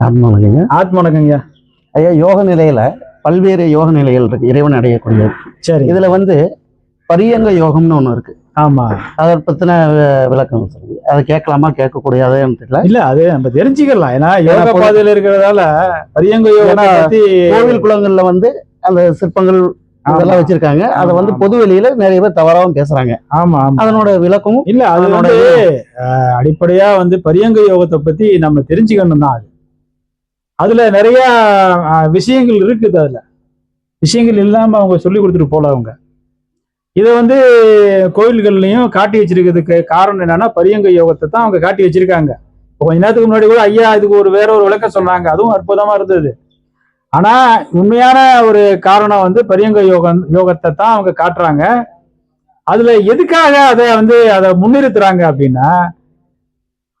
ஆத்மா வணக்கங்க ஆத்ம ஐயா யோக நிலையில பல்வேறு யோக நிலைகள் இருக்கு இறைவன் அடையக்கூடியது. சரி. இதுல வந்து பரியங்க யோகம்னு ஒண்ணு இருக்கு. ஆமா. அதை பத்தின விளக்கம் சொல்லுங்க. அதை கேட்கலாமா கேட்கக்கூடியதான்னு தெரியல. இல்ல அது நம்ம தெரிஞ்சுக்கலாம். ஏன்னா யோக பாதையில இருக்கிறதால பரியங்க யோகத்தை ஏன்னா, பத்தி கோவில் குளங்கள்ல வந்து அந்த சிற்பங்கள் இதெல்லாம் வச்சிருக்காங்க. அதை வந்து. பொது வெளியில நிறைய பேர் தவறாவும் பேசுறாங்க. ஆமா ஆமா. அதனோட விளக்கமும் இல்ல அது அதனோட அடிப்படையா வந்து பரியங்க யோகத்தை பத்தி நம்ம தெரிஞ்சுக்கணும் தான் அது அதுல நிறைய விஷயங்கள் இருக்குது அதுல. விஷயங்கள் இல்லாம அவங்க சொல்லி கொடுத்துட்டு போல அவங்க. இதை வந்து கோயில்கள்லையும் காட்டி வச்சிருக்கிறதுக்கு காரணம் என்னன்னா பரியங்க யோகத்தை தான் அவங்க காட்டி வச்சிருக்காங்க. இப்போ கொஞ்ச நேரத்துக்கு முன்னாடி கூட ஐயா இதுக்கு ஒரு வேற ஒரு விளக்கம் சொன்னாங்க. அதுவும் அற்புதமா இருந்தது. ஆனா உண்மையான ஒரு காரணம் வந்து பரியங்க யோகம் யோகத்தை தான் அவங்க காட்டுறாங்க. அதுல எதுக்காக அதை வந்து அதை முன்னிறுத்துறாங்க அப்படின்னா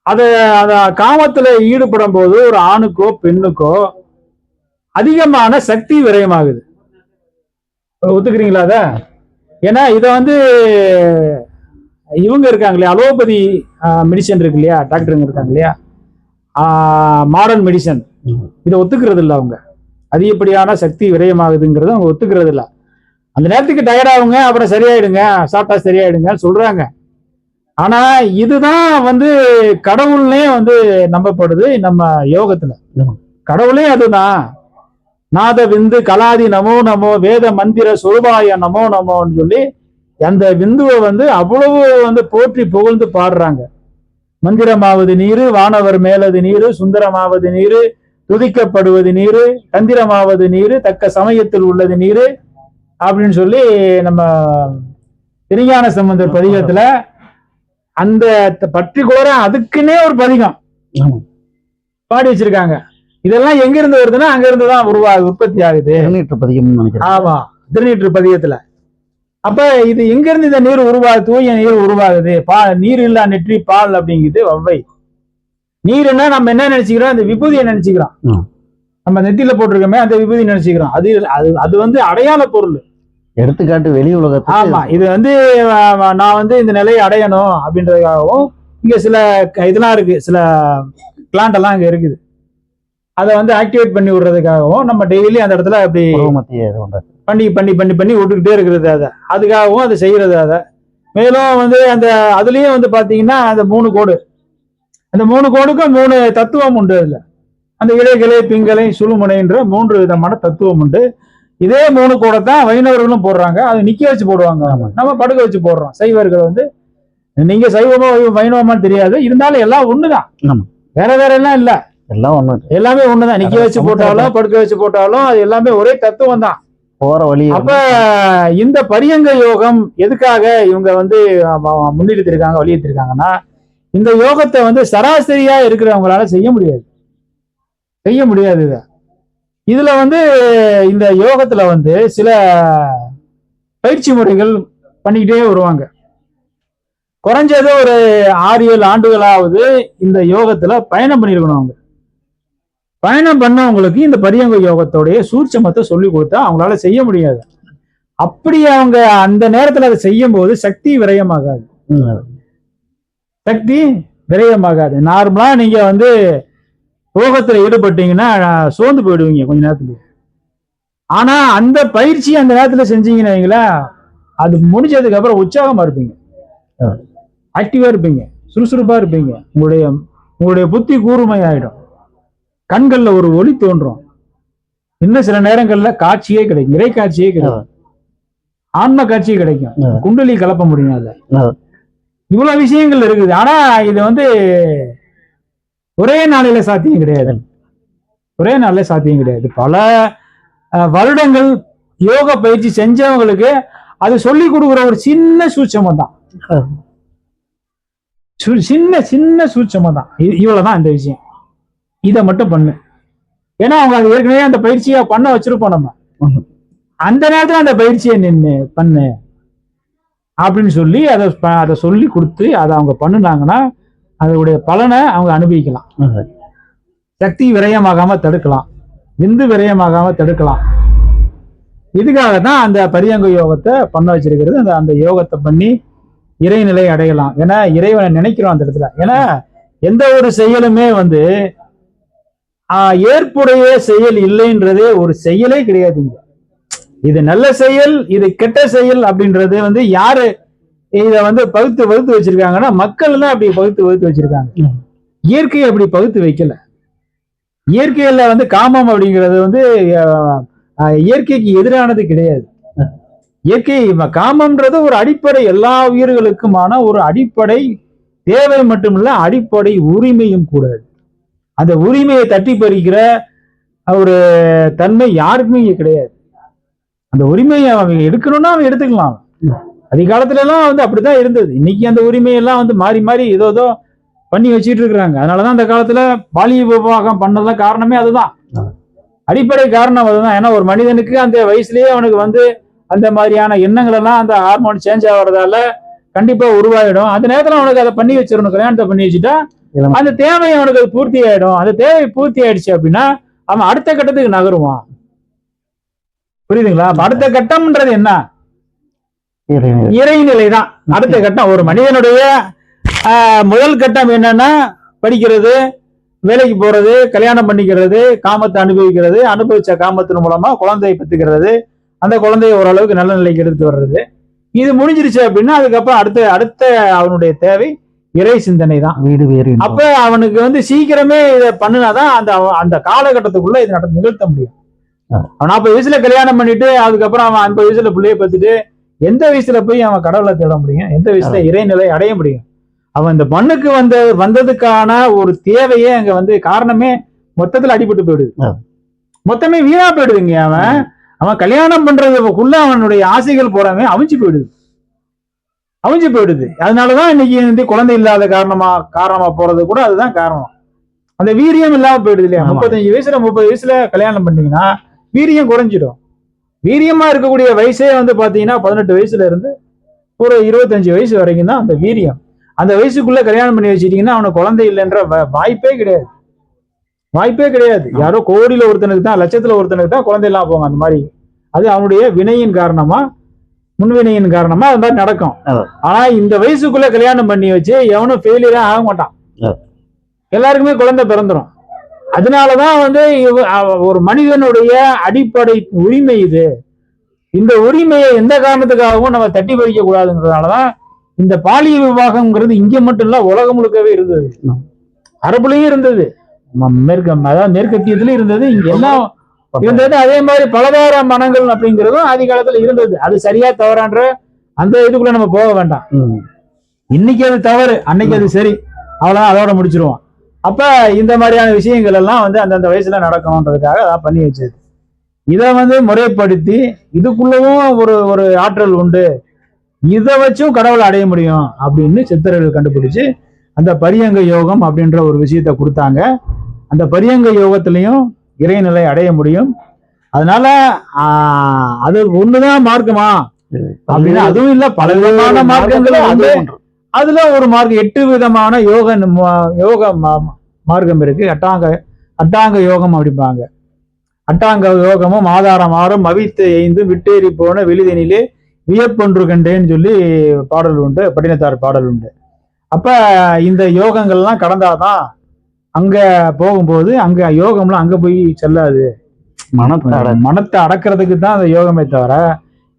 அதை அந்த காமத்தில் ஈடுபடும் போது ஒரு ஆணுக்கோ பெண்ணுக்கோ அதிகமான சக்தி விரயமாகுது. ஒத்துக்கிறீங்களா அத? ஏன்னா இதை வந்து இவங்க இருக்காங்க இல்லையா? அலோபதி மெடிசன் இருக்கு இல்லையா? டாக்டருங்க இருக்காங்க இல்லையா? மாடர்ன் மெடிசன் இதை ஒத்துக்கிறது இல்லை அவங்க. அதிகப்படியான சக்தி விரயமாகுதுங்கிறத அவங்க ஒத்துக்கிறது இல்லை அந்த நேரத்துக்கு டயர்டாகுங்க அப்புறம் சரியாயிடுங்க சாப்பிட்டா சரியாயிடுங்க சொல்றாங்க. ஆனா இதுதான் வந்து கடவுள்னே வந்து நம்பப்படுது நம்ம யோகத்துல. கடவுளே அதுதான். நாத விந்து கலாதி நமோ நமோ வேத மந்திர சொருபாய நமோ நமோன்னு சொல்லி அந்த விந்துவை வந்து அவ்வளவு வந்து போற்றி புகழ்ந்து பாடுறாங்க. மந்திரமாவது நீரு வானவர் மேலது நீரு சுந்தரமாவது நீரு துதிக்கப்படுவது நீரு தந்திரமாவது நீரு தக்க சமயத்தில் உள்ளது நீரு அப்படின்னு சொல்லி நம்ம திருஞான சம்பந்தர் பதிகத்துல அந்த பர்டிகுலரா அதுக்குன்னே ஒரு பதிகம். பாடி வச்சிருக்காங்க. இதெல்லாம் எங்க இருந்து வருதுன்னா அங்க இருந்து தான் உருவாகுது உற்பத்தி ஆகுது. திருநீற்று பதிகம்னு நினைக்கிறேன். ஆமா. திருநீற்று பதிகத்துல. அப்ப இது எங்க இருந்து இந்த நீர் உருவாகுது? தூய நீர் உருவாகுது. பா நீர் இல்லா நெற்றி பால் அப்படிங்குது வவ்வை. நீர்னா நம்ம என்ன நினைச்சுக்கிறோம்? அந்த விபூதியை நினைச்சுக்கிறோம். நம்ம நெத்தியில போட்டிருக்கோமே அந்த விபூதி நினைச்சுக்கிறோம். அது அது அது வந்து அடையாள பொருள். எடுத்துக்காட்டு வெளி உலகத்துக்கு ஆமா இது வந்து நான் வந்து இந்த நிலையை அடையணும் அப்படின்றதுக்காகவும் இங்க சில இதெல்லாம் இருக்கு. சில பிளான்ட் எல்லாம் இங்க இருக்குது. அதை வந்து ஆக்டிவேட் பண்ணி விடுறதுக்காகவும் நம்ம டெய்லி அந்த இடத்துல அப்படி பண்ணி பண்ணி பண்ணி பண்ணி விட்டுக்கிட்டே இருக்கிறது அதை. அதுக்காகவும் அதை செய்யறது அதை. மேலும் வந்து அந்த அதுலயும் வந்து பாத்தீங்கன்னா அந்த மூணு கோடு. அந்த மூணு கோடுக்கும் மூணு தத்துவம் உண்டு அதுல. அந்த இலைகளை பிங்களை சுழுமுனைன்ற மூன்று விதமான தத்துவம் உண்டு. இதே மூணு கோடை தான் வைணவர்களும் போடுறாங்க. அது நிக்க வச்சு போடுவாங்க. நம்ம படுக்க வச்சு போடுறோம். சைவர்கள் வந்து நீங்க சைவமோ வைணவமான்னு தெரியாது. இருந்தாலும் எல்லாம் ஒண்ணுதான். வேற வேற எல்லாம் இல்ல. எல்லாம் ஒண்ணு எல்லாமே ஒண்ணுதான். நிக்க வச்சு போட்டாலும் படுக்க வச்சு போட்டாலும் அது எல்லாமே ஒரே தத்துவம் தான். போற வழி அப்ப இந்த பரியங்க யோகம் எதுக்காக இவங்க வந்து முன்னிறுத்திருக்காங்க வலியுறுத்திருக்காங்கன்னா இந்த யோகத்தை வந்து சராசரியா இருக்கிறவங்களால செய்ய முடியாது. செய்ய முடியாது இத. இதுல வந்து இந்த யோகத்துல வந்து சில பயிற்சி முறைகள் பண்ணிக்கிட்டே வருவாங்க. குறைஞ்சது ஒரு ஆறு ஏழு ஆண்டுகளாவது இந்த யோகத்துல பயணம் பண்ணியிருக்கணும் அவங்க. பயணம் பண்ணவங்களுக்கு இந்த பரியங்க யோகத்தோடைய சூட்சமத்தை சொல்லி கொடுத்தா அவங்களால செய்ய முடியாது. அப்படி அவங்க அந்த நேரத்துல அதை செய்யும் போது சக்தி விரயமாகாது. சக்தி விரயமாகாது. நார்மலா நீங்க வந்து யோகத்துல ஈடுபட்டீங்கன்னா சோர்ந்து போயிடுவீங்க கொஞ்ச நேரத்துல. ஆனா அந்த பயிற்சி அந்த நேரத்துல செஞ்சீங்கன்னா அது முடிஞ்சதுக்கு அப்புறம் உற்சாகமா இருப்பீங்க. ஆக்டிவா இருப்பீங்க. சுறுசுறுப்பா இருப்பீங்க. உங்களுடைய உங்களுடைய புத்தி கூர்மையாயிடும். கண்கள்ல ஒரு ஒளி தோன்றும். இன்னும் சில நேரங்கள்ல காட்சியே கிடைக்கும். இறை காட்சியே கிடைக்கும். ஆன்ம காட்சியே கிடைக்கும். குண்டலி கலப்ப முடியும் அதுல ஆ. இவ்வளவு விஷயங்கள் இருக்குது. ஆனா இது வந்து ஒரே நாளில சாத்தியம் கிடையாது. ஒரே நாள்ல சாத்தியம் கிடையாது. பல வருடங்கள் யோக பயிற்சி செஞ்சவங்களுக்கு அது சொல்லி கொடுக்குற ஒரு சின்ன சூட்சமம் தான். சு- சின்ன சின்ன சூட்சமம் தான். இவ்வளவுதான் இந்த விஷயம். இதை மட்டும் பண்ணு. ஏன்னா அவங்க அது ஏற்கனவே அந்த பயிற்சியை பண்ண வச்சிருப்போம் நம்ம. அந்த நேரத்துல அந்த பயிற்சியை நின்று பண்ணு. அப்படின்னு சொல்லி அதை அதை சொல்லி கொடுத்து அதை அவங்க பண்ணுனாங்கன்னா அதோடைய பலனை அவங்க அனுபவிக்கலாம். சக்தி விரயமாகாம தடுக்கலாம். விந்து விரயமாகாம தடுக்கலாம். இதுக்காக தான் அந்த பரியங்க யோகத்தை பண்ண வச்சிருக்கிறது. அந்த அந்த யோகத்தை பண்ணி இறைநிலை அடையலாம். ஏன்னா இறைவனை நினைக்கிறோம் அந்த இடத்துல. ஏன்னா எந்த ஒரு செயலுமே வந்து ஆஹ், ஏற்புடைய செயல் இல்லைன்றதே ஒரு செயலே கிடையாதுங்க இது நல்ல செயல் இது கெட்ட செயல் அப்படின்றது வந்து யாரு இத வந்து பகுத்து வகுத்து வச்சிருக்காங்கன்னா மக்கள் தான் அப்படி பகுத்து வகுத்து வச்சிருக்காங்க. ம். இயற்கை அப்படி பகுத்து வைக்கல. இயற்கையில வந்து காமம் அப்படிங்கிறது வந்து இயற்கைக்கு எதிரானது கிடையாது. இயற்கை காமம்ன்றது ஒரு அடிப்படை எல்லா உயிர்களுக்குமான ஒரு அடிப்படை தேவை மட்டுமில்ல அடிப்படை உரிமையும் கூட. அந்த உரிமையை தட்டி பறிக்கிற ஒரு தன்மை யாருக்குமே இங்க கிடையாது. அந்த உரிமையை அவன் எடுக்கணும்னா அவன் எடுத்துக்கலாம். அதிகாலத்துல எல்லாம் வந்து அப்படிதான் இருந்தது. இன்னைக்கு அந்த உரிமையெல்லாம் வந்து மாறி மாறி ஏதோ ஏதோ பண்ணி வச்சிட்டு இருக்கிறாங்க. அதனாலதான் அந்த காலத்துல பாலிய விவாகம் பண்ணதான் காரணமே அதுதான். அடிப்படை காரணம் அதுதான். ஏன்னா ஒரு மனிதனுக்கு அந்த வயசுலயே அவனுக்கு வந்து அந்த மாதிரியான எண்ணங்கள் எல்லாம் அந்த ஹார்மோன் சேஞ்ச் ஆகிறதால கண்டிப்பா உருவாயிடும். அந்த நேரத்துல அவனுக்கு அதை பண்ணி வச்சிடணும். கல்யாணத்தை பண்ணி வச்சுட்டா அந்த தேவை அவனுக்கு அது பூர்த்தி ஆயிடும். அந்த தேவை பூர்த்தி ஆயிடுச்சு அப்படின்னா அவன் அடுத்த கட்டத்துக்கு நகருவான். புரியுதுங்களா? அடுத்த கட்டம்ன்றது என்ன? இறைநிலை. தான் அடுத்த கட்டம் ஒரு மனிதனுடைய முதல் கட்டம் என்னன்னா படிக்கிறது வேலைக்கு போறது கல்யாணம் பண்ணிக்கிறது காமத்தை அனுபவிக்கிறது அனுபவிச்ச காமத்தின் மூலமா குழந்தையை பெற்றுக்கிறது அந்த குழந்தையை ஓரளவுக்கு நல்ல நிலைக்கு எடுத்து வர்றது இது முடிஞ்சிருச்சு அப்படின்னா அதுக்கப்புறம் அடுத்த அடுத்த அவனுடைய தேவை இறை சிந்தனை தான் வீடு வேறு. அப்ப அவனுக்கு வந்து சீக்கிரமே இதை பண்ணினாதான் அந்த அந்த காலகட்டத்துக்குள்ள இதை நட நிகழ்த்த முடியும். அவன் நாற்பது வயசுல கல்யாணம் பண்ணிட்டு அதுக்கப்புறம் அவன் ஐம்பது வயசுல பிள்ளைய பார்த்துட்டு எந்த வயசுல போய் அவன் கடவுளை தேட முடியும்? எந்த வயசுல இறைநிலை அடைய முடியும்? அவன் இந்த மண்ணுக்கு வந்த வந்ததுக்கான ஒரு தேவையே அங்க வந்து காரணமே மொத்தத்துல அடிபட்டு போயிடுது. மொத்தமே வீணா போயிடுதுங்க அவன். அவன் கல்யாணம் பண்றதுக்குள்ள அவனுடைய ஆசைகள் போறாமே அவிஞ்சு போயிடுது. அவிஞ்சு போயிடுது. அதனாலதான் இன்னைக்கு வந்து குழந்தை இல்லாத காரணமா காரணமா போறது கூட அதுதான் காரணம். அந்த வீரியம் இல்லாம போயிடுது இல்லையா. முப்பத்தஞ்சு வயசுல முப்பது வயசுல கல்யாணம் பண்ணீங்கன்னா வீரியம் குறைஞ்சிடும். வீரியமா இருக்கக்கூடிய வயசே வந்து பாத்தீங்கன்னா பதினெட்டு வயசுல இருந்து ஒரு இருபத்தஞ்சு வயசு வரைக்கும் தான் அந்த வீரியம். அந்த வயசுக்குள்ள கல்யாணம் பண்ணி வச்சிட்டீங்கன்னா அவனுக்கு குழந்தை இல்லைன்ற வாய்ப்பே கிடையாது. வாய்ப்பே கிடையாது. யாரோ கோடியில ஒருத்தனுக்கு தான் லட்சத்துல ஒருத்தனுக்கு தான் குழந்தை இல்லாம போங்க அந்த மாதிரி. அது அவனுடைய வினையின் காரணமா முன்வினையின் காரணமா அது மாதிரி நடக்கும். ஆனா இந்த வயசுக்குள்ள கல்யாணம் பண்ணி வச்சு எவனும் ஃபெயிலியரா ஆக மாட்டான். எல்லாருக்குமே குழந்தை பிறந்துரும். அதனாலதான் வந்து ஒரு மனிதனுடைய அடிப்படை உரிமை இது. இந்த உரிமையை எந்த காரணத்துக்காகவும் நம்ம தட்டி பறிக்க கூடாதுங்கிறதுனாலதான் இந்த பாலியல் விவாகம்ங்கிறது இங்க மட்டும் இல்ல உலகம் முழுக்கவே இருந்தது. அரபுலயும் இருந்தது. மேற்கு அதாவது மேற்கத்தியத்திலயும் இருந்தது. இங்க எல்லாம் இருந்தது. அதே மாதிரி பலதார மனங்கள் அப்படிங்கிறதும் ஆதி காலத்துல இருந்தது. அது சரியா தவறான்ற அந்த இதுக்குள்ள நம்ம போக வேண்டாம். இன்னைக்கு அது தவறு அன்னைக்கு அது சரி. அவ்வளவுதான் அதோட முடிச்சிருவோம். அப்ப இந்த மாதிரியான விஷயங்கள் எல்லாம் வந்து அந்தந்த வயசுல நடக்கணுன்றதுக்காக அதான் பண்ணி வச்சது. இதை வந்து முறைப்படுத்தி இதுக்குள்ளவும் ஒரு ஒரு ஆற்றல் உண்டு. இதை வச்சும் கடவுளை அடைய முடியும் அப்படின்னு சித்தர்கள் கண்டுபிடிச்சு அந்த பரியங்க யோகம் அப்படின்ற ஒரு விஷயத்த கொடுத்தாங்க. அந்த பரியங்க யோகத்திலையும் இறைநிலை அடைய முடியும். அதனால ஆஹ், அது ஒண்ணுதான் மார்க்கமா? அப்படின்னா அதுவும் இல்ல பல விதமான மார்க்கங்கள் அது உண்டு. ஒன்று. அதுல ஒரு மார்க்கம் எட்டு விதமான யோக யோக மார்க்கம் இருக்கு. அட்டாங்க அட்டாங்க யோகம் அப்படிம்பாங்க. அட்டாங்க யோகமும் ஆதாரம் ஆறும் அவித்து எய்ந்து விட்டேறி போன விழுதினிலே வியப்பொன்று கண்டேன்னு சொல்லி பாடல் உண்டு பட்டினத்தார் பாடல் உண்டு. அப்ப இந்த யோகங்கள்லாம் கடந்தாதான் அங்க போகும்போது அங்க யோகம்லாம் அங்க போய் செல்லாது. மனத்தாட. மனத்தை அடக்கிறதுக்கு தான் அந்த யோகமே தவிர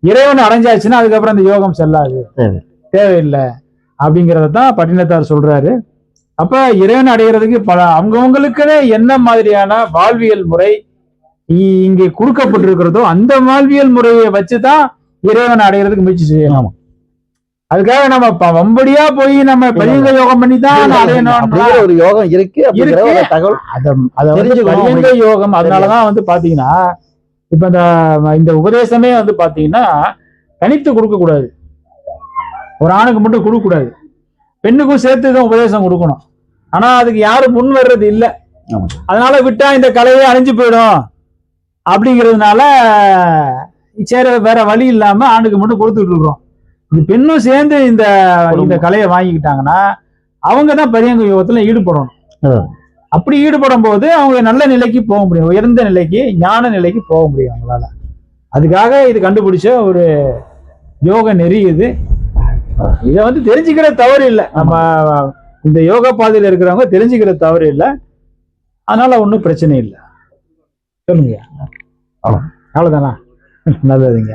இறைவனை அடைஞ்சாச்சுன்னா அதுக்கப்புறம் அந்த யோகம் செல்லாது. தேவை. தேவையில்லை. அப்படிங்கறத தான் பட்டினத்தார் சொல்றாரு. அப்ப இறைவன் அடைகிறதுக்கு பல அவங்கவுங்களுக்குன்னு என்ன மாதிரியான வாழ்வியல் முறை இங்கே கொடுக்கப்பட்டிருக்கிறதோ அந்த வாழ்வியல் முறையை வச்சுதான் இறைவன் அடைகிறதுக்கு முயற்சி செய்யணும் அதுக்காக நம்ம வம்படியா போய் நம்ம பரிங்க யோகம் பண்ணி தான் அடையணும் ஒரு யோகம் இருக்கு தகவல் பரியங்க யோகம் அதனாலதான் வந்து பாத்தீங்கன்னா இப்ப இந்த இந்த உபதேசமே வந்து பாத்தீங்கன்னா தனித்து கொடுக்க கூடாது ஒரு ஆணுக்கு மட்டும் கொடுக்க கூடாது பெண்ணுக்கும் சேர்த்து தான் உபதேசம் கொடுக்கணும். ஆனா அதுக்கு யாரும் முன் வர்றது இல்ல. அதனால விட்டா இந்த கலையே அழிஞ்சு போயிடும். அப்படிங்கிறதுனால சரி வேற வழி இல்லாம ஆணுக்கு மட்டும் கொடுத்துட்டு இருக்கிறோம். இந்த பெண்ணும் சேர்ந்து இந்த இந்த கலையை வாங்கிக்கிட்டாங்கன்னா அவங்க தான் பரியங்க யோகத்துல ஈடுபடணும். அப்படி ஈடுபடும் போது அவங்க நல்ல நிலைக்கு போக முடியும். உயர்ந்த நிலைக்கு ஞான நிலைக்கு போக முடியும் அவங்களால. அதுக்காக இது கண்டுபிடிச்ச ஒரு யோக நெறி இது. இதை வந்து தெரிஞ்சுக்கிற தவறு இல்லை. நம்ம இந்த யோகா பாதையில இருக்கிறவங்க தெரிஞ்சுக்கிற தவறு இல்லை. அதனால ஒன்றும் பிரச்சனை இல்லை. சொல்லுங்க. அவ்வளோ. அவ்வளோதானா நல்லதுங்க.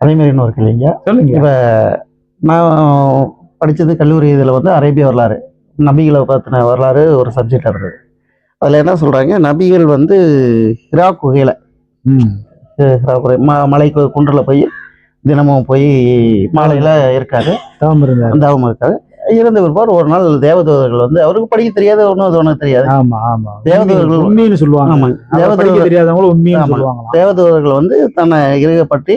அதே மாதிரி இன்னும் இருக்கு இல்லைங்க சொல்லுங்க. இப்ப நான் படிச்சது கல்லூரி இதில் வந்து அரேபிய வரலாறு நபிகளை பற்றின வரலாறு ஒரு சப்ஜெக்ட் இருந்தது. அதில் என்ன சொல்கிறாங்க நபிகள் வந்து ஹிரா குகையில் ஹிரா குகை ம மலை குன்றில் போய் தினமும் போய் மாலையில் இருக்காரு. தவம் இருந்தார் அவங்க இருக்காரு. இருந்த பிற்பாடு ஒரு நாள் தேவதூதர்கள் வந்து அவருக்கு படிக்க தெரியாது ஒன்றும் அது ஒன்றும் தெரியாது. ஆமா ஆமா. தேவதூதர்கள் உண்மைன்னு சொல்லுவாங்க. படிக்க தேவதூதர்கள் தெரியாதவங்களும் உண்மைன்னு ஆமா. சொல்லுவாங்களாம். தேவதூதர்கள் வந்து தன்னை இறுகப்பற்றி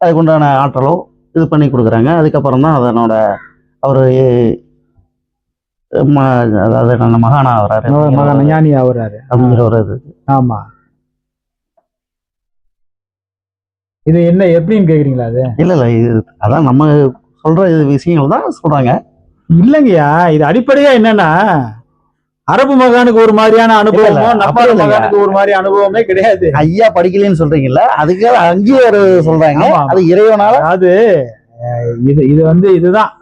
அதுக்குண்டான ஆற்றலோ இது பண்ணி கொடுக்குறாங்க. அதுக்கப்புறம் தான் அதனோட அவர் அதாவது மகானா வராரு மகன் ஞானி ஆகுறாரு. அப்படிங்கிற ஒரு இது. ஆமா. இது என்ன எப்படின்னு கேக்குறீங்களா அது? இல்ல இல்ல இது அதான் நம்ம சொல்ற இது விஷயங்கள் தான் சொல்றாங்க. இல்லைங்கய்யா இது அடிப்படையா என்னன்னா அரபு மகானுக்கு ஒரு மாதிரியான அனுபவமோ நம்ம. மகானுக்கு ஒரு மாதிரி அனுபவமே கிடையாது. ஐயா படிக்கலைன்னு சொல்றீங்கல்ல அதுக்கு அங்கேயே ஒரு சொல்றாங்க. அது இறைவனால? அஹ், இது இது வந்து இதுதான்.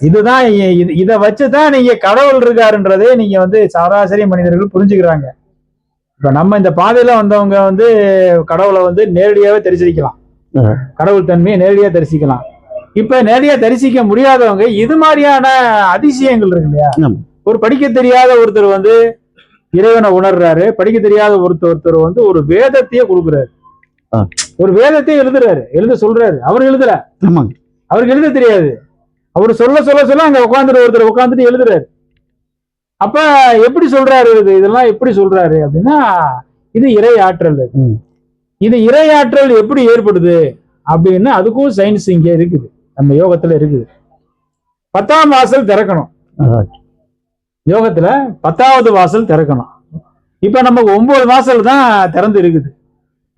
இதுதான் இதை வச்சுதான் நீங்க கடவுள் இருக்காருன்றதே நீங்க வந்து சராசரி மனிதர்கள் புரிஞ்சுக்கிறாங்க. இப்ப நம்ம இந்த பாதையில வந்தவங்க வந்து கடவுளை வந்து நேரடியாவே தரிசிக்கலாம். கடவுள் தன்மையை நேரடியா தரிசிக்கலாம். இப்ப நேரடியா தரிசிக்க முடியாதவங்க இது மாதிரியான அதிசயங்கள் இருக்கு இல்லையா. ஒரு படிக்க தெரியாத ஒருத்தர் வந்து இறைவனை உணர்றாரு. படிக்க தெரியாத ஒருத்தர் ஒருத்தர் வந்து ஒரு வேதத்தையே கொடுக்குறாரு. ஒரு வேதத்தையே எழுதுறாரு. எழுத சொல்றாரு. அவர் ஆமாங்க. அவருக்கு எழுத தெரியாது. அவர் சொல்ல சொல்ல சொல்ல அங்க உட்காந்துட்டு ஒருத்தர் உட்காந்துட்டு எழுதுறாரு. அப்ப எப்படி சொல்றாரு இது? இதெல்லாம் எப்படி சொல்றாரு அப்படின்னா இது இறை ஆற்றல் இது. இறை ஆற்றல் எப்படி ஏற்படுது அப்படின்னு அதுக்கும் சயின்ஸ் இங்க இருக்குது. நம்ம யோகத்துல இருக்குது. பத்தாம் வாசல் திறக்கணும். யோகத்துல பத்தாவது வாசல் திறக்கணும். இப்ப நமக்கு ஒன்பது வாசல் தான் திறந்து இருக்குது.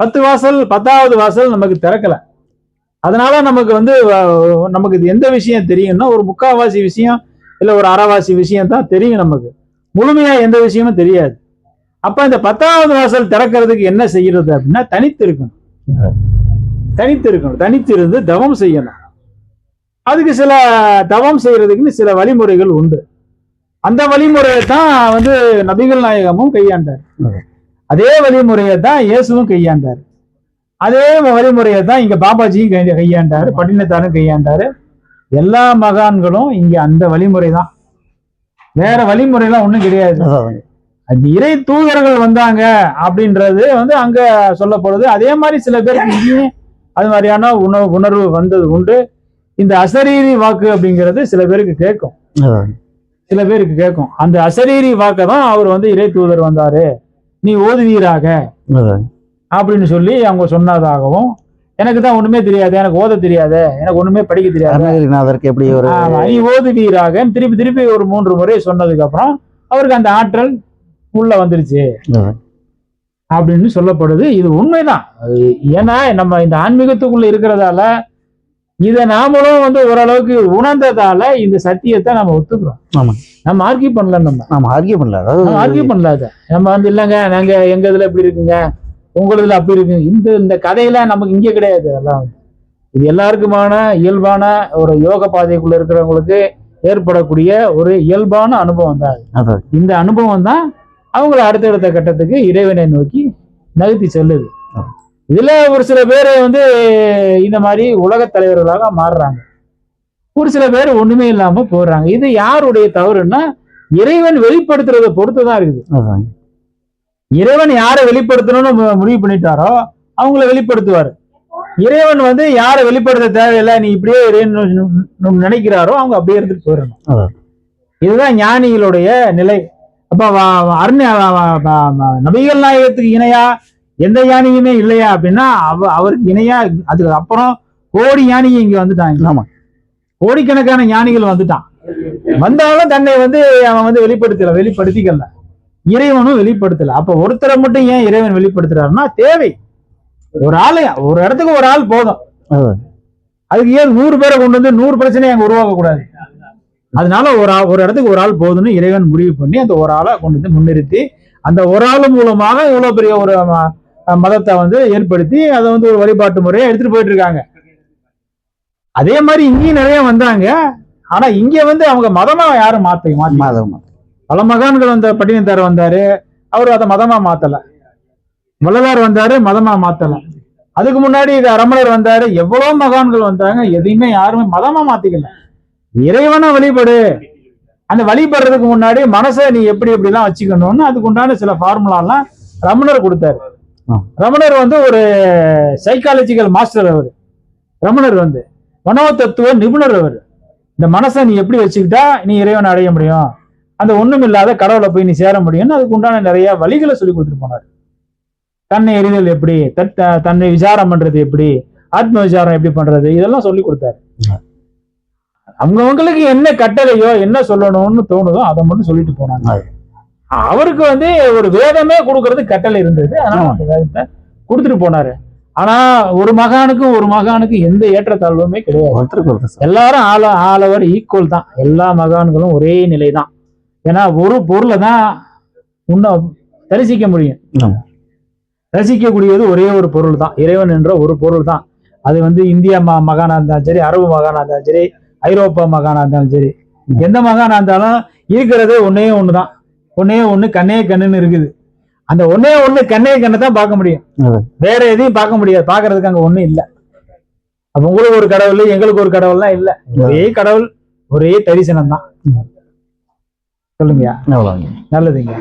பத்து வாசல் பத்தாவது வாசல் நமக்கு திறக்கல. அதனால நமக்கு வந்து நமக்கு இது எந்த விஷயம் தெரியும்னா ஒரு முக்காவாசி விஷயம் இல்லை ஒரு அறவாசி விஷயம் தான் தெரியும் நமக்கு. முழுமையாக எந்த விஷயமும் தெரியாது. அப்போ இந்த பத்தாவது வாசல் திறக்கிறதுக்கு என்ன செய்யறது அப்படின்னா தனித்து இருக்கணும். தனித்து இருக்கணும். தனித்து இருந்து தவம் செய்யணும். அதுக்கு சில தவம் செய்யறதுக்குன்னு சில வழிமுறைகள் உண்டு. அந்த வழிமுறையை தான் வந்து நபிகள் நாயகமும் கையாண்டார். அதே வழிமுறையை தான் இயேசுவும் கையாண்டார். அதே வழிமுறையை தான் இங்க பாபாஜியும் கை- கையாண்டாரு பட்டினத்தாரும் கையாண்டாரு. எல்லா மகான்களும் இங்க அந்த வழிமுறை தான். வேற வழிமுறைலாம் ஒண்ணும் கிடையாது. அந்த இறை தூதர்கள் வந்தாங்க அப்படின்றது வந்து அங்க சொல்லப்படுது. அதே மாதிரி சில பேருக்கு இங்கேயும் அது மாதிரியான உணவு உணர்வு வந்தது உண்டு. இந்த அசரீரி வாக்கு அப்படிங்கிறது சில பேருக்கு கேட்கும். சில பேருக்கு கேட்கும். அந்த அசரீரி வாக்கை தான் அவர் வந்து இறை தூதர் வந்தாரு. நீ ஓதுவீராக. அப்படின்னு சொல்லி அவங்க சொன்னதாகவும் எனக்கு தான் ஒண்ணுமே தெரியாது எனக்கு ஓத தெரியாது எனக்கு ஒண்ணுமே படிக்க தெரியாது. அருணகிரிநாதருக்கு எப்படி ஒரு ஆமா, நீ ஓதுவீராக திருப்பி திருப்பி ஒரு மூன்று முறை சொன்னதுக்கு அப்புறம் அவருக்கு அந்த ஆற்றல் உள்ள வந்துருச்சு. அப்படின்னு சொல்லப்படுது. இது உண்மைதான். ஏன்னா நம்ம இந்த ஆன்மீகத்துக்குள்ள இருக்கிறதால இதை நாமளும் வந்து ஓரளவுக்கு உணர்ந்ததால இந்த சத்தியத்தை நம்ம ஒத்துக்கிறோம். ஆமா. நம்ம ஆர்கியூ பண்ணல நம்ம. நாம ஆர்கியூ பண்ணல. ஆர்கியூ பண்ணல அதை. நம்ம வந்து இல்லைங்க நாங்க எங்க இதுல இப்படி இருக்குங்க? உங்களதுல அப்படி இருக்கு. இந்த இந்த கதையெல்லாம் நமக்கு இங்க கிடையாது அதெல்லாம். இது எல்லாருக்குமான இயல்பான ஒரு யோக பாதைக்குள்ள இருக்கிறவங்களுக்கு ஏற்படக்கூடிய ஒரு இயல்பான அனுபவம் தான். இந்த அனுபவம் தான் அவங்கள அடுத்தடுத்த கட்டத்துக்கு இறைவனை நோக்கி நகர்த்தி செல்லுது. இதுல ஒரு சில பேர் வந்து இந்த மாதிரி உலகத் தலைவர்களாக மாறுறாங்க. ஒரு சில பேர் ஒண்ணுமே இல்லாம போடுறாங்க இது யாருடைய தவறுன்னா இறைவன் வெளிப்படுத்துறதை பொறுத்து தான் இருக்குது. இறைவன் யாரை வெளிப்படுத்தணும்னு முடிவு பண்ணிட்டாரோ அவங்கள வெளிப்படுத்துவார். இறைவன் வந்து யாரை வெளிப்படுத்த தேவையில்லை நீ இப்படியே நினைக்கிறாரோ அவங்க அப்படியே இருந்துட்டு போயிடணும். இதுதான் ஞானிகளுடைய நிலை. அப்ப அருண் நபிகள் நாயகத்துக்கு இணையா? எந்த ஞானியுமே இல்லையா அப்படின்னா அவ அவருக்கு இணையா அதுக்கு அப்புறம் கோடி ஞானிங்க இங்க வந்துட்டாங்க. ஆமா. கோடிக்கணக்கான ஞானிகள் வந்துட்டான். வந்தாலும் தன்னை வந்து அவன் வந்து வெளிப்படுத்தல வெளிப்படுத்திக்கல. இறைவனும் வெளிப்படுத்தல. அப்ப ஒருத்தரை மட்டும் ஏன் இறைவன் வெளிப்படுத்துறாருன்னா தேவை. ஒரு ஆளு ஒரு இடத்துக்கு ஒரு ஆள் போதும். அதுக்கு ஏன் நூறு பேரை கொண்டு வந்து நூறு பிரச்சனையை அங்க உருவாக்க கூடாது அதனால ஒரு ஒரு இடத்துக்கு ஒரு ஆள் போதும்னு இறைவன் முடிவு பண்ணி அந்த ஒரு ஆளை கொண்டு வந்து முன்னிறுத்தி அந்த ஒரு ஆள் மூலமாக இவ்வளவு பெரிய ஒரு மதத்தை வந்து ஏற்படுத்தி அதை வந்து ஒரு வழிபாட்டு முறையை எடுத்துட்டு போயிட்டு இருக்காங்க. அதே மாதிரி இங்கேயும் நிறைய வந்தாங்க. ஆனா இங்க வந்து அவங்க மதமா யாரும் மாத்த மாத்தி பல மகான்கள் வந்த பட்டினத்தார் வந்தாரு. அவர் அதை மதமா மாத்தல. வள்ளலார் வந்தாரு மதமா மாத்தல. அதுக்கு முன்னாடி இது ரமணர் வந்தாரு. எவ்வளவு மகான்கள் வந்தாங்க எதையுமே யாருமே மதமா மாத்திக்கல. இறைவனை வழிபடு. அந்த வழிபடுறதுக்கு முன்னாடி மனசை நீ எப்படி எப்படிலாம் வச்சுக்கணும்னு அதுக்கு உண்டான சில ஃபார்முலாலாம் ரமணர் கொடுத்தாரு. ரமணர் வந்து ஒரு சைக்காலஜிக்கல் மாஸ்டர் அவர். ரமணர் வந்து மனோ தத்துவ நிபுணர் அவர். இந்த மனசை நீ எப்படி வச்சுக்கிட்டா நீ இறைவனை அடைய முடியும்? அந்த ஒண்ணும் இல்லாத கடவுளை போய் நீ சேர முடியும்னு அதுக்கு உண்டான நிறைய வழிகளை சொல்லி கொடுத்துட்டு போனார். தன்னை எறிதல் எப்படி? தன்னை விசாரம் பண்றது எப்படி? ஆத்ம விசாரம் எப்படி பண்றது? இதெல்லாம் சொல்லி கொடுத்தாரு. அவங்கவங்களுக்கு என்ன கட்டளையோ என்ன சொல்லணும்னு தோணுதோ அதை மட்டும் சொல்லிட்டு போனாங்க. அவருக்கு வந்து ஒரு வேதமே கொடுக்கறது கட்டளை இருந்தது. அதனால அந்த வேதத்தை கொடுத்துட்டு போனாரு. ஆனா ஒரு மகானுக்கும் ஒரு மகானுக்கும் எந்த ஏற்றத்தாழ்வுமே கிடையாது. எல்லாரும் ஆள ஆளவர் ஈக்குவல் தான். எல்லா மகான்களும் ஒரே நிலை தான் ஏன்னா ஒரு பொருளை தான் இன்னும் தரிசிக்க முடியும். ரசிக்கக்கூடியது ஒரே ஒரு பொருள் தான் இறைவன் என்ற ஒரு பொருள் தான் அது வந்து இந்தியா ம மகானா இருந்தாலும் சரி அரபு மகானா இருந்தாலும் சரி ஐரோப்பா மகானா இருந்தாலும் சரி எந்த மகானா இருந்தாலும் இருக்கிறது ஒன்னே ஒன்று தான் ஒன்னே ஒன்று கண்ணே கண்ணுன்னு இருக்குது. அந்த ஒன்னே ஒன்று கண்ணே கண்ணை தான் பார்க்க முடியும். வேற எதையும் பார்க்க முடியாது. பார்க்கறதுக்கு அங்க ஒண்ணும் இல்லை. அப்ப உங்களுக்கு ஒரு கடவுள் எங்களுக்கு ஒரு கடவுள்லாம் இல்லை. ஒரே கடவுள் ஒரே தரிசனம் தான் சொல்லுங்கய்யா. அவ்வளோங்க நல்லதுங்க.